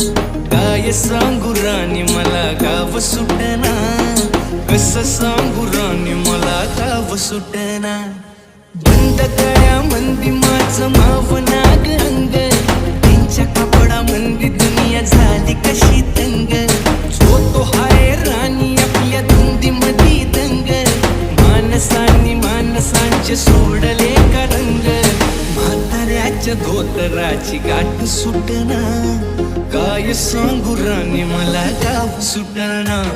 काय सांगू राणी मला गाव सुटना. कस सांगू राणी मला गाव सुटना. बंद कळ्या मंदी माझं माव नाग अंग त्यांच्या कपडा मंदी दुनिया झाली कशी तंग. जो तो हाय राणी आपल्या धुंदी मधी दंग. माणसांनी माणसांचे सोडले का रंग. म्हाताऱ्याच्या धोतराची गाठ सुटना. काय सांगू राणी मला गाव सुटणार